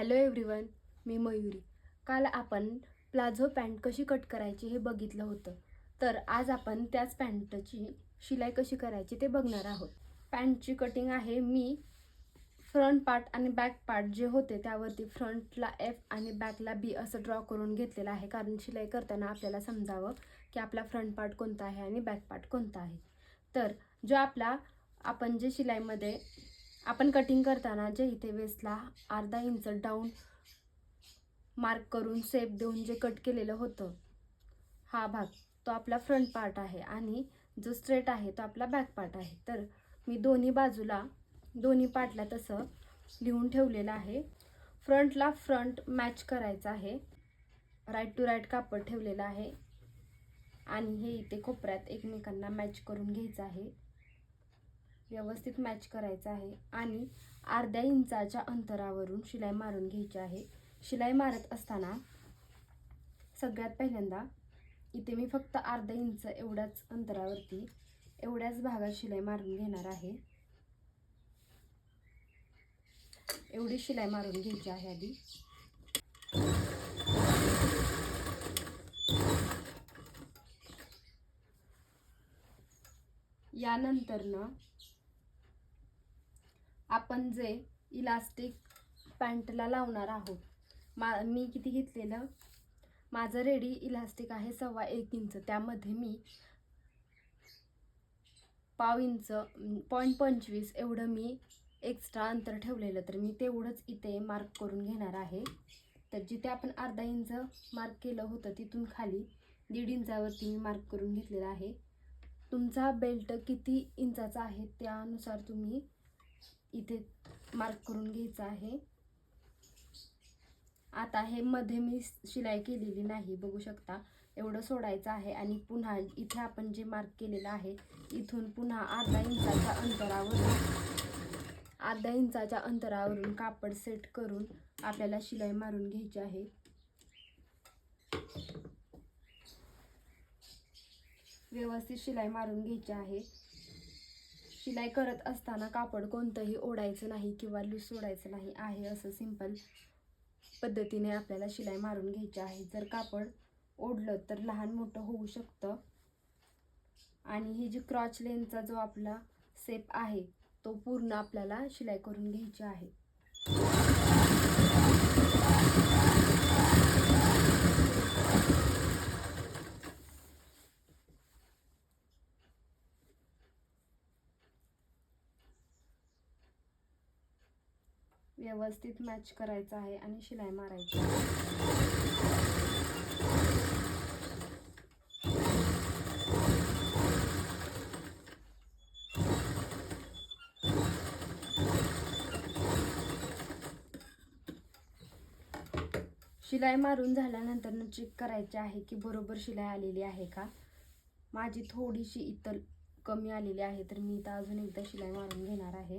Hello everyone मी मयुरी. काल आपण palazzo pant कशी कट करायची हे बघितलं होतं. तर आज आपण त्याच पॅन्टची शिलाई कशी करायची ते बघणार आहोत. पॅन्टची कटिंग आहे मी फ्रंट पार्ट आणि बॅक पार्ट जे होते त्यावरती फ्रंटला एफ आणि बॅकला बी असं ड्रॉ करून घेतलेलं आहे. कारण शिलाई करताना आपल्याला समजावं की आपला फ्रंट पार्ट कोणता आहे आणि बॅक पार्ट कोणता आहे. तर जो आपला आपण जे शिलाईमध्ये आपण कटिंग करताना जे इथे वेस्टला अर्धा इंच डाऊन मार्क करून सेप देऊन जे कट केलेलं होतं हा भाग तो आपला फ्रंट पार्ट आहे आणि जो स्ट्रेट आहे तो आपला बॅक पार्ट आहे. तर मी दोन्ही बाजूला दोन्ही पार्टला तसं लिहून ठेवलेलं आहे. फ्रंटला फ्रंट मॅच करायचं आहे. राईट टू राईट कापड ठेवलेलं आहे. आणि हे इथे कोपऱ्यात एकमेकांना मॅच करून घ्यायचं आहे. व्यवस्थित मॅच करायचं आहे आणि अर्ध्या इंचाच्या अंतरावरून शिलाई मारून घ्यायची आहे. शिलाई मारत असताना सगळ्यात पहिल्यांदा इथे मी फक्त अर्धा इंच एवढ्याच अंतरावरती एवढ्याच भागात शिलाई मारून घेणार आहे. एवढी शिलाई मारून घ्यायची आहे आधी. यानंतरनं आपण जे इलास्टिक पॅन्टला लावणार आहोत. मा मी किती घेतलेलं? माझं रेडी इलास्टिक आहे सव्वा एक इंच. त्यामध्ये मी पाव इंच पॉईंट पंचवीस एवढं मी एक्स्ट्रा अंतर ठेवलेलं. तर मी तेवढंच इथे मार्क करून घेणार आहे. तर जिथे आपण अर्धा इंच मार्क केलं होतं तिथून खाली दीड इंचावरती मी मार्क करून घेतलेला आहे. तुमचा बेल्ट किती इंचाचा आहे त्यानुसार तुम्ही इथे मार्क करून घ्यायचं आहे. आता हे मध्ये मी शिलाई केलेली नाही बघू शकता. एवढं सोडायचं आहे आणि पुन्हा इथे आपण जे मार्क केलेलं आहे इथून पुन्हा अर्धा इंचाच्या अंतरावरून अर्धा इंचाच्या अंतरावरून कापड सेट करून आपल्याला शिलाई मारून घ्यायची आहे. व्यवस्थित शिलाई मारून घ्यायची आहे. शिलाई करत असताना कापड कोणतंही ओढायचं नाही किंवा लूज सोडायचं नाही आहे असं सिंपल पद्धतीने आपल्याला शिलाई मारून घ्यायची आहे. जर कापड ओढलं तर लहान मोठं होऊ शकतं. आणि ही जी क्रॉच लेनचा जो आपला सेप आहे तो पूर्ण आपल्याला शिलाई करून घ्यायची आहे. व्यवस्थित मॅच करायचं आहे आणि शिलाई मारायची शिलाई मारून झाल्यानंतर चेक करायचे आहे की बरोबर शिलाई आलेली आहे का? माझी थोडीशी इतर कमी आलेली आहे तर मी इथं अजून एकदा शिलाई मारून घेणार आहे.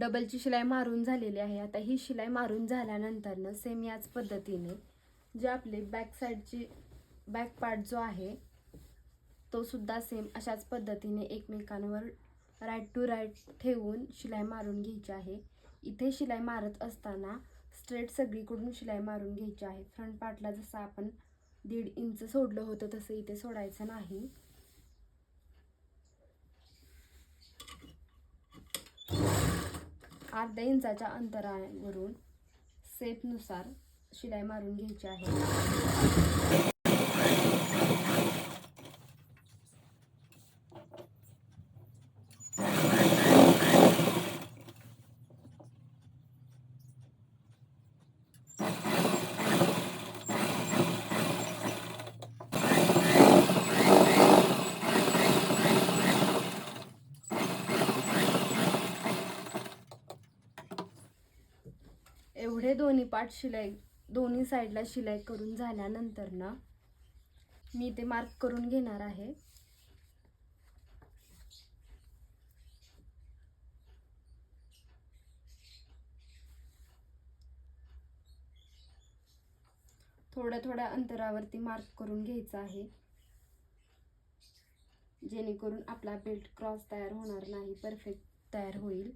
डबलची शिलाई मारून झालेली आहे. आता ही शिलाई मारून झाल्यानंतरनं सेम याच पद्धतीने जे आपले बॅक साईडची बॅक पार्ट जो आहे तो सुद्धा सेम अशाच पद्धतीने एकमेकांवर राईट टू राईट ठेवून शिलाई मारून घ्यायची आहे. इथे शिलाई मारत असताना स्ट्रेट सगळीकडून शिलाई मारून घ्यायची आहे. फ्रंट पार्टला जसं आपण दीड इंच सोडलं होतं तसं इथे सोडायचं नाही. अर्ध्या इंचाच्या अंतरावरून सेपनुसार शिलाई मारून घ्यायची आहे. एवढे दोन्ही पार्ट शिलाई दोन्ही साईडला शिलाई करून झाल्यानंतर ना मी ते मार्क करून घेणार आहे. थोड्या थोड्या अंतरावरती मार्क करून घ्यायचं आहे. जेणेकरून आपला बेल्ट क्रॉस तयार होणार नाही परफेक्ट तयार होईल.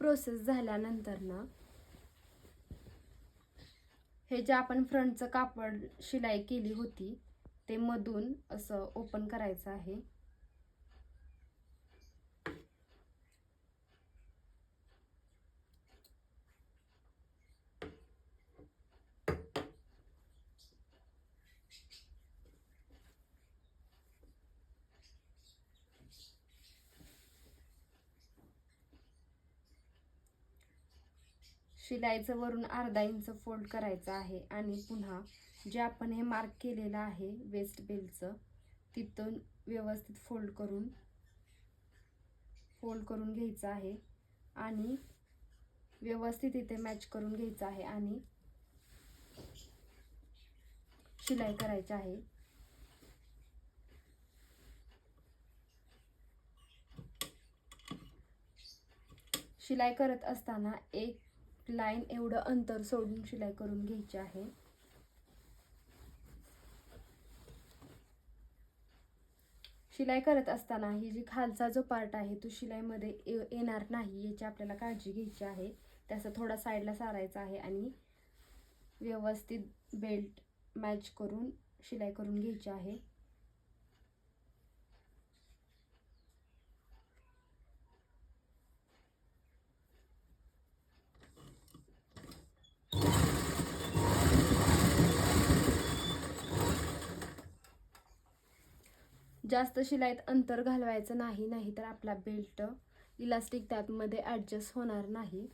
प्रोसेस झाल्यानंतर ना हे जे आपण फ्रंटचं कापड शिलाई केली होती ते मधून असं ओपन करायचं आहे. शिलाईचं वरून अर्धा इंच फोल्ड करायचं आहे आणि पुन्हा जे आपण हे मार्क केलेलं आहे वेस्ट बेलचं तिथून व्यवस्थित फोल्ड करून फोल्ड करून घ्यायचं आहे आणि व्यवस्थित इथे मॅच करून घ्यायचं आहे आणि शिलाई करायची आहे. शिलाई करत असताना एक लाईन एवढं अंतर सोडून शिलाई करून घ्यायची आहे. शिलाई करत असताना ही जी खालचा जो पार्ट आहे तो शिलाईमध्ये ये- येणार नाही याची आपल्याला काळजी घ्यायची आहे. त्याचा थोडा साईडला सारायचा आहे आणि व्यवस्थित बेल्ट मॅच करून शिलाई करून घ्यायची आहे. जास्त शिलाईत अंतर घालवायचं नाही नाही तर आपला बेल्ट इलास्टिक त्यातमध्ये ॲडजस्ट होणार नाही.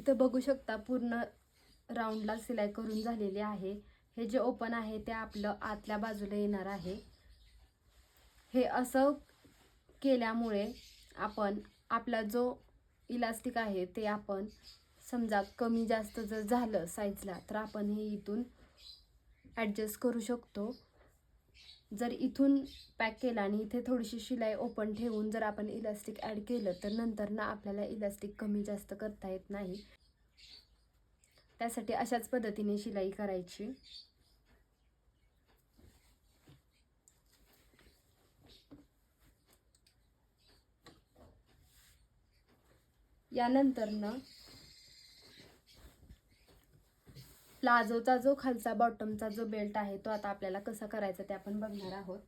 इथं बघू शकता पूर्ण राऊंडला सिलाई करून झालेली आहे. हे जे ओपन आहे ते आपलं आतल्या बाजूला येणार आहे. हे असं केल्यामुळे आपण आपला जो इलास्टिक आहे ते आपण समजा कमी जास्त जर झालं साईजला तर आपण हे इथून ॲडजस्ट करू शकतो. जर इथून पॅक केला आणि इथे थोडीशी शिलाई ओपन ठेवून जर आपण इलास्टिक ॲड केलं तर नंतर ना आपल्याला इलास्टिक कमी जास्त करता येत नाही. त्यासाठी अशाच पद्धतीने शिलाई करायची. यानंतर ना प्लाझोचा जो खालचा बॉटमचा जो बेल्ट आहे तो आता आपल्याला कसा करायचा ते आपण बघणार आहोत.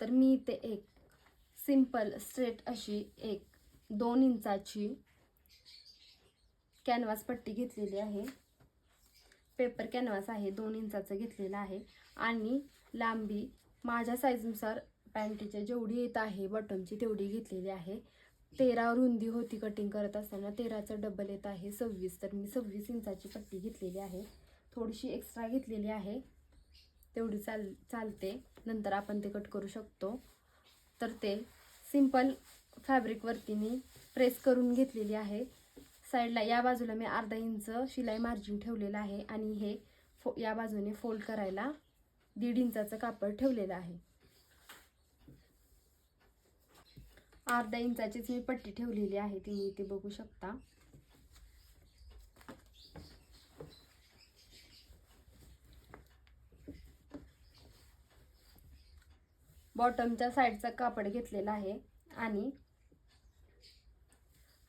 तर मी इथे एक सिंपल स्ट्रेट अशी एक दोन इंचाची कॅनव्हास पट्टी घेतलेली आहे. पेपर कॅनव्हास आहे दोन इंचाचं घेतलेलं आहे. आणि लांबी माझ्या साईजनुसार पॅन्टीच्या जेवढी येत आहे बॉटमची तेवढी घेतलेली आहे. तेरा रुंदी होती कटिंग करत असताना तेराचं डबल येत आहे सव्वीस. तर मी सव्वीस इंचाची पट्टी घेतलेली आहे. थोडीशी एक्स्ट्रा घेतलेली आहे. तेवढी चाल चालते. नंतर आपण ते कट करू शकतो. तर ते सिंपल फॅब्रिकवरती मी प्रेस करून घेतलेली आहे. साईडला या बाजूला मी अर्धा इंच शिलाई मार्जिन ठेवलेलं आहे आणि हे फो या बाजूने फोल्ड करायला दीड इंचाचं कापड ठेवलेलं आहे. अर्धा इंचाचीच मी पट्टी ठेवलेली आहे तुम्ही इथे बघू शकता. बॉटमच्या साईडचा कापड घेतलेला आहे आणि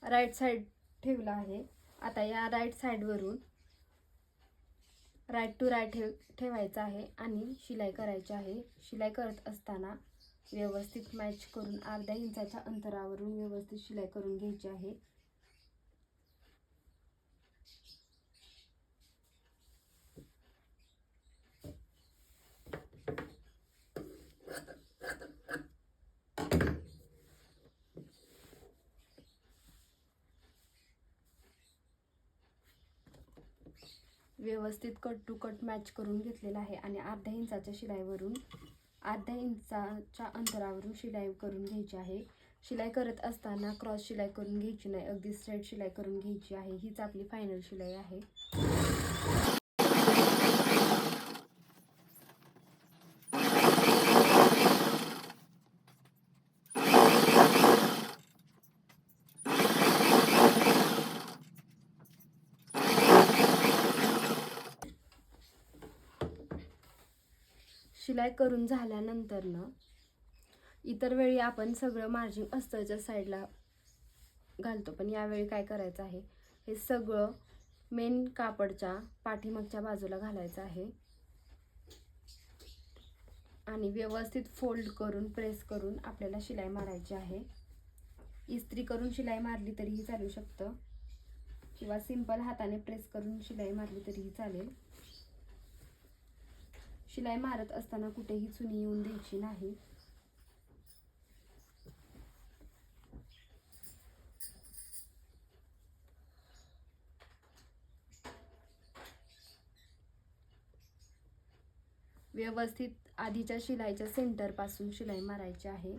राईट साईड ठेवला आहे. आता या राईट साईडवरून राईट टू राईट ठेव ठेवायचं आहे आणि शिलाई करायची आहे. शिलाई करत असताना व्यवस्थित मॅच करून अर्ध्या इंचाच्या अंतरावरून व्यवस्थित शिलाई करून घ्यायची आहे. व्यवस्थित कट टू कट मॅच करून घेतलेला आहे आणि अर्ध्या इंचाच्या शिलाईवरून अर्ध्या इंचाच्या अंतरावरून शिलाई करून घ्यायची आहे. शिलाई करत असताना क्रॉस शिलाई करून घ्यायची नाही. अगदी स्ट्रेट शिलाई करून घ्यायची आहे. हीच आपली फायनल शिलाई आहे. शिलाई करून झाल्यानंतरनं इतर वेळी आपण सगळं मार्जिन अस्तरच्या साईडला घालतो. पण यावेळी काय करायचं आहे? हे सगळं मेन कापडच्या पाठीमागच्या बाजूला घालायचं आहे. आणि व्यवस्थित फोल्ड करून प्रेस करून आपल्याला शिलाई मारायची आहे. इस्त्री करून शिलाई मारली तरीही चालू शकतं. किंवा सिंपल हाताने प्रेस करून शिलाई मारली तरीही चालेल. शिलाई मारत असताना कुठेही चुनी येऊन द्यायची नाही. व्यवस्थित आधीच्या शिलाईच्या सेंटरपासून शिलाई मारायची आहे.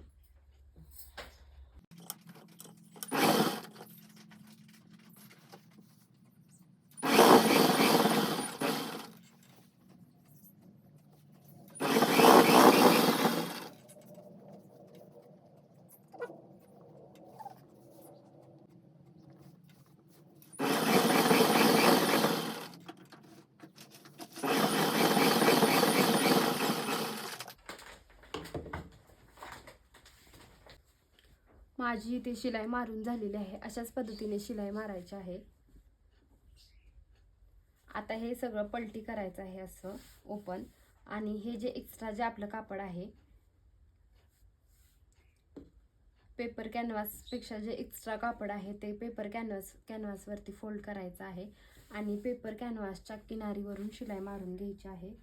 माझी इथे शिलाई मारून झालेली आहे. अशाच पद्धतीने शिलाई मारायची आहे. आता हे सगळं पलटी करायचं आहे असं ओपन आणि हे जे एक्स्ट्रा जे आपलं कापड आहे पेपर कॅनव्हासपेक्षा जे एक्स्ट्रा कापड आहे ते पेपर कॅनव्हास कॅनव्हासवरती फोल्ड करायचं आहे. आणि पेपर कॅनव्हासच्या किनारीवरून शिलाई मारून घ्यायची आहे.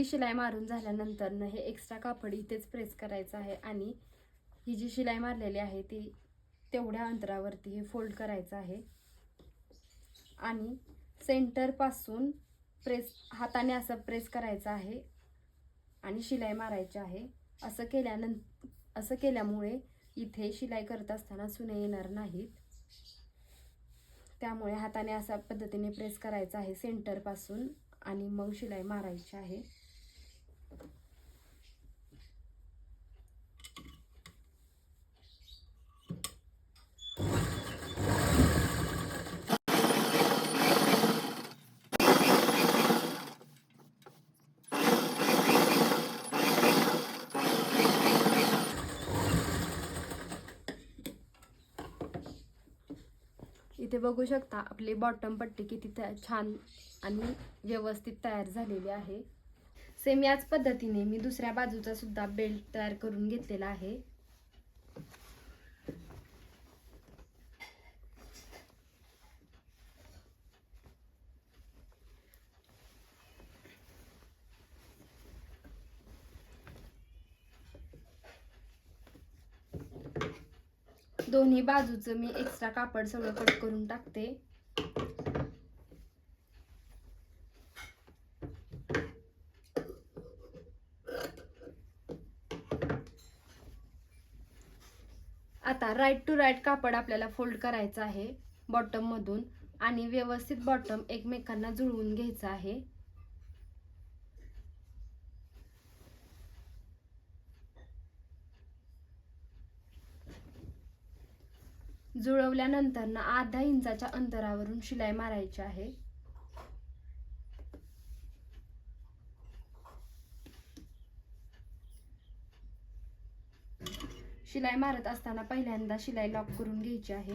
एवढी शिलाई मारून झाल्यानंतर हे एक्स्ट्रा कापड इथेच प्रेस करायचं आहे आणि ही जी शिलाई मारलेली आहे ती तेवढ्या अंतरावरती हे फोल्ड करायचं आहे. आणि सेंटरपासून प्रेस हाताने असं प्रेस करायचं आहे आणि शिलाई मारायची आहे. असं केल्यानंतर असं केल्यामुळे इथे शिलाई करत असताना सुने येणार नाहीत. त्यामुळे हाताने अशा पद्धतीने प्रेस करायचं आहे सेंटरपासून आणि मग शिलाई मारायची आहे. इथे बघू शकता आपली बॉटम पट्टी किती छान आणि व्यवस्थित तयार झालेली आहे. सेम याच पद्धतीने मी दुसऱ्या बाजूचा सुद्धा बेल्ट तयार करून घेतलेला आहे. दोन्ही बाजूचं मी एक्स्ट्रा कापड सगळं कट करून टाकते. आता राईट टू राईट कापड आपल्याला फोल्ड करायचं आहे बॉटममधून आणि व्यवस्थित बॉटम एकमेकांना जुळवून घ्यायचं आहे. जुळवल्यानंतर ना अर्धा इंचाच्या अंतरावरून शिलाई मारायची आहे. शिलाई मारत असताना पहिल्यांदा शिलाई लॉक करून घ्यायची आहे.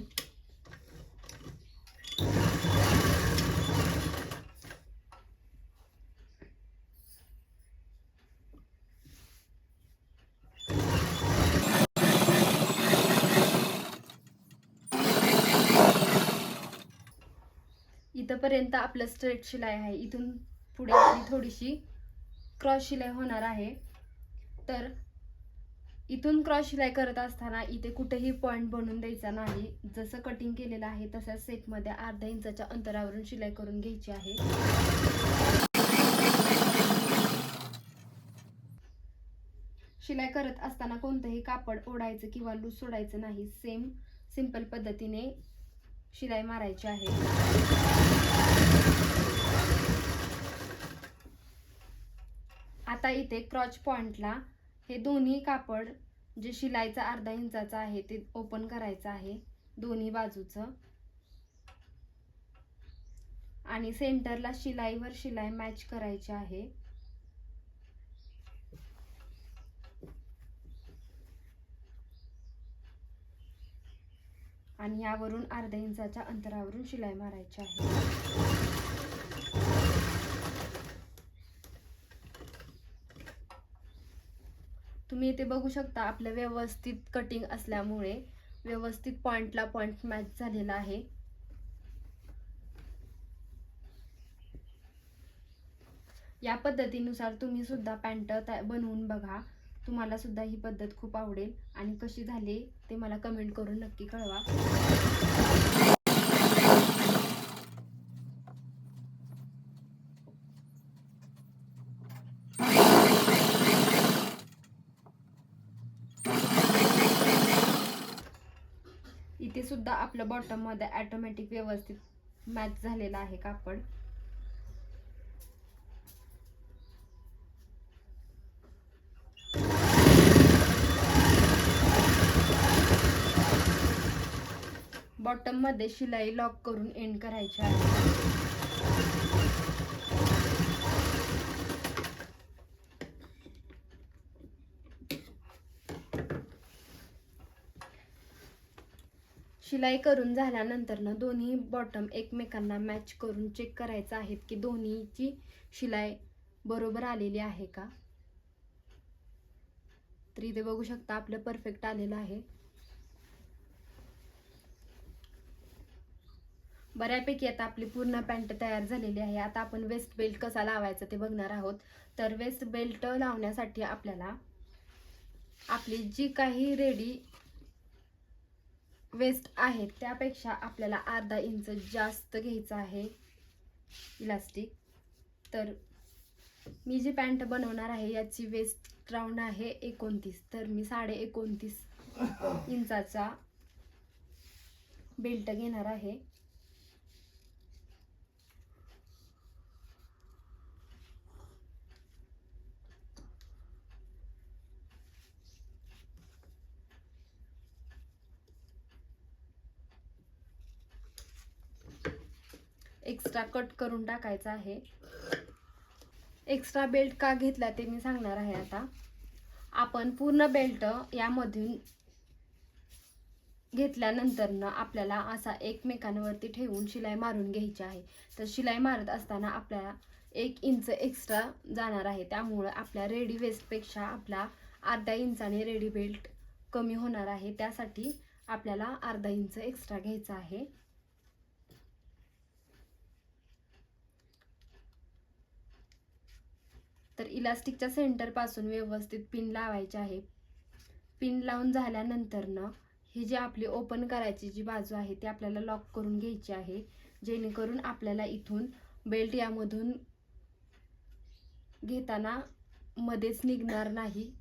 इथंपर्यंत आपलं स्ट्रेट शिलाई आहे. इथून पुढे आपली थोडीशी क्रॉस शिलाई होणार आहे. तर इथून क्रॉस शिलाई करत असताना इथे कुठेही पॉईंट बनवून द्यायचा नाही. जसं कटिंग केलेलं आहे तसं सेटमध्ये अर्धा इंचाच्या अंतरावरून शिलाई करून घ्यायची आहे. शिलाई करत असताना कोणतंही कापड ओढायचं किंवा लूज सोडायचं नाही. सेम सिंपल पद्धतीने शिलाई मारायची आहे. आता इथे क्रॉच पॉइंटला हे दोन्ही कापड जे शिलाईचा अर्धा इंचाचा आहे ते ओपन करायचं आहे दोन्ही बाजूचं. आणि सेंटरला शिलाईवर शिलाई मॅच करायची आहे. आणि यावरून अर्ध्या इंचाच्या अंतरावरून शिलाई मारायची आहे. तुम्ही इथे बघू शकता आपलं व्यवस्थित कटिंग असल्यामुळे व्यवस्थित पॉइंटला पॉइंट मॅच झालेला आहे. या पद्धतीनुसार तुम्ही सुद्धा पॅन्ट बनवून बघा. तुम्हाला सुद्धा ही पद्धत खूप आवडेल आणि कशी झाली ते मला कमेंट करून नक्की कळवा. इथे सुद्धा आपलं बॉटममध्ये ऑटोमॅटिक व्यवस्थित मॅच झालेला आहे कापड. बॉटममध्ये शिलाई लॉक करून एंड करायची आहे. शिलाई करून झाल्यानंतर ना दोन्ही बॉटम एकमेकांना मॅच करून चेक करायचं आहेत की दोन्हीची शिलाई बरोबर आलेली आहे का? तर इथे बघू शकता आपलं परफेक्ट आलेलं आहे. बऱ्यापैकी आता आपली पूर्ण पॅन्ट तयार झालेली आहे. आता आपण वेस्ट बेल्ट कसा लावायचा ते बघणार आहोत. तर वेस्ट बेल्ट लावण्यासाठी आपल्याला आपली जी काही रेडी वेस्ट आहे त्यापेक्षा आपल्याला अर्धा इंच जास्त घ्यायचं आहे इलास्टिक तर मी जी पॅन्ट बनवणार आहे याची वेस्ट राऊंड आहे एकोणतीस. तर मी साडे एकोणतीस इंचाचा बेल्ट घेणार आहे. एक्स्ट्रा कट करून टाकायचा आहे. एक्स्ट्रा बेल्ट का घेतला ते मी सांगणार आहे आता. आपण पूर्ण बेल्ट यामधून घेतल्यानंतरनं आपल्याला असा एकमेकांवरती ठेवून शिलाई मारून घ्यायची आहे. तर शिलाई मारत असताना आपल्याला एक इंच एक्स्ट्रा जाणार आहे. त्यामुळं आपल्या रेडी वेस्टपेक्षा आपला अर्धा इंचाने रेडी बेल्ट कमी होणार आहे. त्यासाठी आपल्याला अर्धा इंच एक्स्ट्रा घ्यायचा आहे. तर इलास्टिकच्या सेंटरपासून व्यवस्थित पिन लावायचे आहे. पिन लावून झाल्यानंतर ना ही जी आपली ओपन करायची जी बाजू आहे ती आपल्याला लॉक करून घ्यायची आहे. जेणेकरून आपल्याला इथून बेल्ट यामधून घेताना मध्येच निघणार नाही.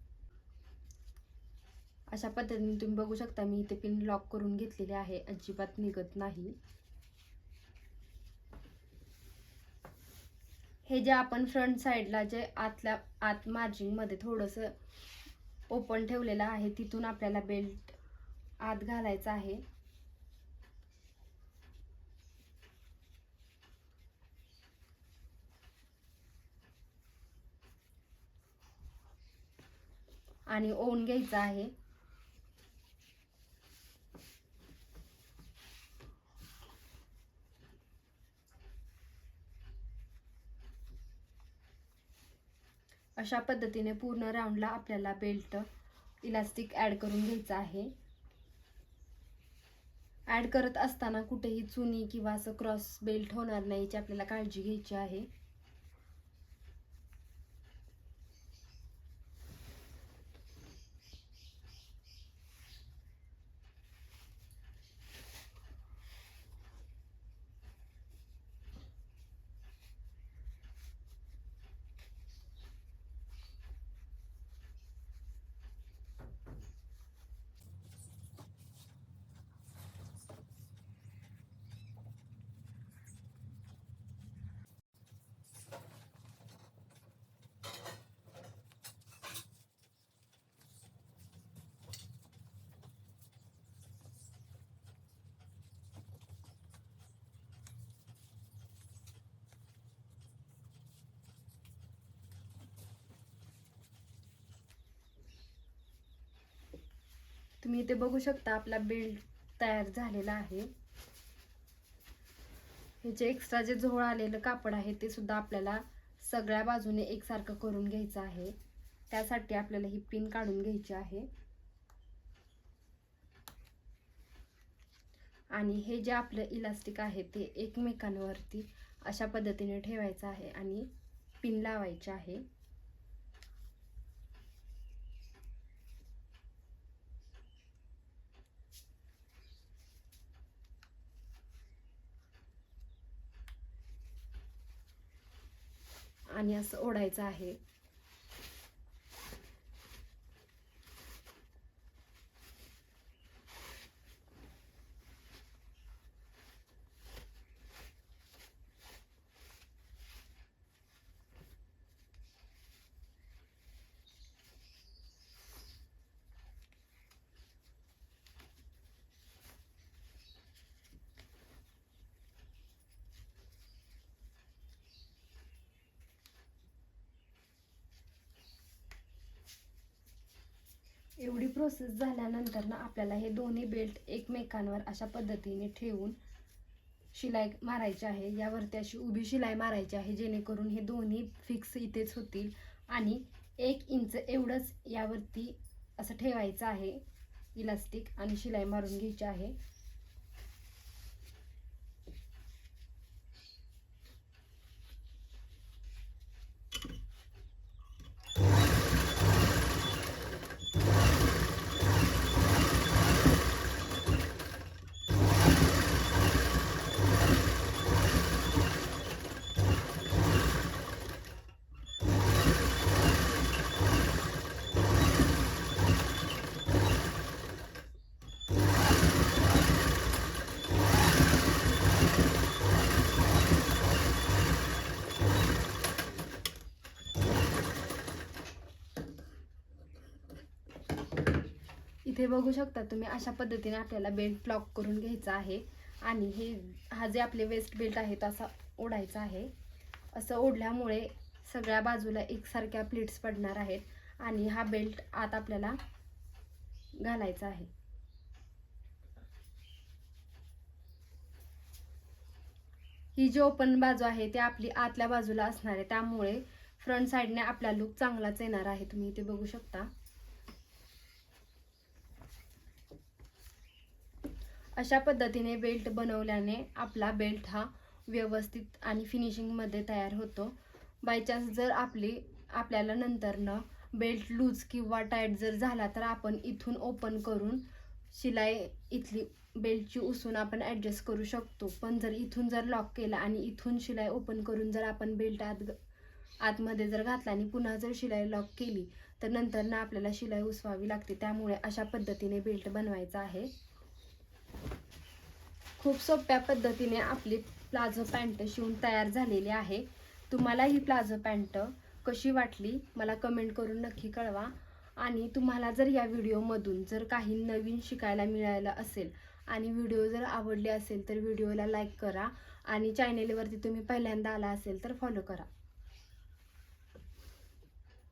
अशा पद्धतीने तुम्ही बघू शकता मी इथे पिन लॉक करून घेतलेले आहे. अजिबात निघत नाही. हे जे आपण फ्रंट साईडला जे आतल्या आत मार्जिंगमध्ये थोडंसं ओपन ठेवलेलं आहे तिथून आपल्याला बेल्ट आत घालायचा आहे. आणि ओवून घ्यायचं आहे. अशा पद्धतीने पूर्ण राऊंडला आपल्याला बेल्ट इलास्टिक ॲड करून घ्यायचं आहे. ॲड करत असताना कुठेही चुनी किंवा असं क्रॉस बेल्ट होणार नाही याची आपल्याला काळजी घ्यायची आहे. तुम्ही इथे बघू शकता आपला बेल्ट तयार झालेला आहे. हे जे एक्स्ट्रा जे झोळ आलेलं कापड आहे ते सुद्धा आपल्याला सगळ्या बाजूने एकसारखं करून घ्यायचं आहे. त्यासाठी आपल्याला ही पिन काढून घ्यायची आहे. आणि हे जे आपलं इलास्टिक आहे ते एकमेकांवरती अशा पद्धतीने ठेवायचं आहे आणि पिन लावायची आहे. आणि असं ओढायचं आहे एवढी प्रोसेस झाल्यानंतर ना आपल्याला हे दोन्ही बेल्ट एकमेकांवर अशा पद्धतीने ठेवून शिलाई मारायची आहे. यावरती अशी उभी शिलाई मारायची आहे जेणेकरून हे दोन्ही फिक्स इथेच होतील. आणि एक इंच एवढंच यावरती असं ठेवायचं आहे इलास्टिक आणि शिलाई मारून घ्यायची आहे. इथे बघू शकता तुम्ही अशा पद्धतीने आपल्याला बेल्ट ब्लॉक करून घ्यायचा आहे. आणि हे हा जे आपले वेस्ट बेल्ट आहे तो असा ओढायचा आहे. असं ओढल्यामुळे सगळ्या बाजूला एकसारख्या प्लेट्स पडणार आहेत. आणि हा बेल्ट आत आपल्याला घालायचा आहे. ही जी ओपन बाजू आहे ती आपली आतल्या बाजूला असणार आहे. त्यामुळे फ्रंट साईडने आपला लुक चांगलाच येणार आहे. तुम्ही इथे बघू शकता. अशा पद्धतीने बेल्ट बनवल्याने आपला बेल्ट हा व्यवस्थित आणि फिनिशिंगमध्ये तयार होतो. बाय चान्स जर आपली आपल्याला नंतरनं बेल्ट लूज किंवा टाईट जर झाला तर आपण इथून ओपन करून शिलाई इथली बेल्टची उसून आपण ॲडजस्ट करू शकतो. पण जर इथून जर लॉक केला आणि इथून शिलाई ओपन करून जर आपण बेल्ट आत आतमध्ये जर घातला आणि पुन्हा जर शिलाई लॉक केली तर नंतर ना आपल्याला शिलाई उसवावी लागते. त्यामुळे अशा पद्धतीने बेल्ट बनवायचा आहे. खूप सोप्या पद्धतीने आपली प्लाझो पॅन्ट शिवून तयार झालेली आहे. तुम्हाला ही प्लाझो पॅन्ट कशी वाटली मला कमेंट करून नक्की कळवा. आणि तुम्हाला जर या व्हिडिओमधून जर काही नवीन शिकायला मिळालं असेल आणि व्हिडिओ जर आवडले असेल तर व्हिडिओला लाईक करा आणि चॅनेलवरती तुम्ही पहिल्यांदा आला असेल तर फॉलो करा.